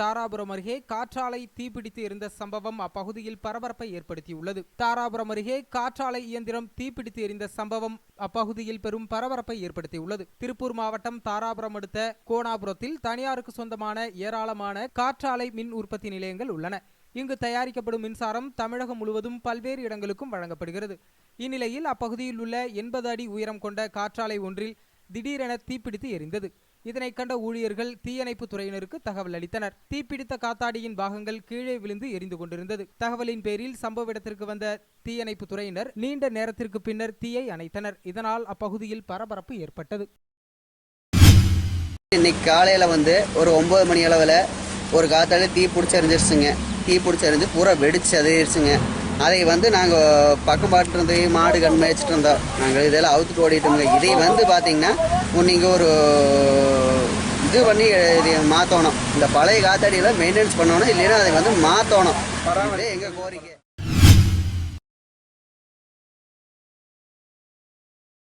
தாராபுரம் அருகே காற்றாலை தீப்பிடித்து எரிந்த சம்பவம் அப்பகுதியில் பரபரப்பை ஏற்படுத்தியுள்ளது. தாராபுரம் அருகே காற்றாலை இயந்திரம் தீப்பிடித்து எரிந்த சம்பவம் அப்பகுதியில் பெரும் பரபரப்பை ஏற்படுத்தியுள்ளது. திருப்பூர் மாவட்டம் தாராபுரம் அடுத்த கோணாபுரத்தில் தனியாருக்கு சொந்தமான ஏராளமான காற்றாலை மின் உற்பத்தி நிலையங்கள் உள்ளன. இங்கு தயாரிக்கப்படும் மின்சாரம் தமிழகம் முழுவதும் பல்வேறு இடங்களுக்கும் வழங்கப்படுகிறது. இந்நிலையில் அப்பகுதியில் உள்ள எண்பது அடி உயரம் கொண்ட காற்றாலை ஒன்றில் திடீரென தீப்பிடித்து எரிந்தது. இதனை கண்ட ஊழியர்கள் தீயணைப்பு துறையினருக்கு தகவல் அளித்தனர். தீப்பிடித்த காத்தாடியின் பாகங்கள் கீழே விழுந்து எரிந்து கொண்டிருந்தது. தகவலின் பேரில் சம்பவ இடத்திற்கு வந்த தீயணைப்பு துறையினர் நீண்ட நேரத்திற்கு பின்னர் தீயை அணைத்தனர். இதனால் அப்பகுதியில் பரபரப்பு ஏற்பட்டது. இன்னைக்கு காலையில் வந்து ஒரு ஒம்பது மணி அளவில் ஒரு காத்தாடி தீ பிடிச்சி எரிஞ்சிருச்சுங்க தீ பிடிச்சி எரிஞ்சு பூரா வெடிச்சு அதிர்ச்சிங்க அதை வந்து நாங்கள் பக்கம் பாட்டு மாடு கண் மேய்ச்சிட்டு இருந்தோம். நாங்கள் இதெல்லாம் அவுத்துட்டு ஓடிட்டோங்க இதை வந்து பார்த்தீங்கன்னா நீங்கள் ஒரு இது பண்ணி இது மாற்றணும் இந்த பழைய காத்தாடியெல்லாம் மெயின்டெனன்ஸ் பண்ணணும். இல்லைன்னா அதை வந்து மாற்றணும் எங்கள் கோரிக்கை.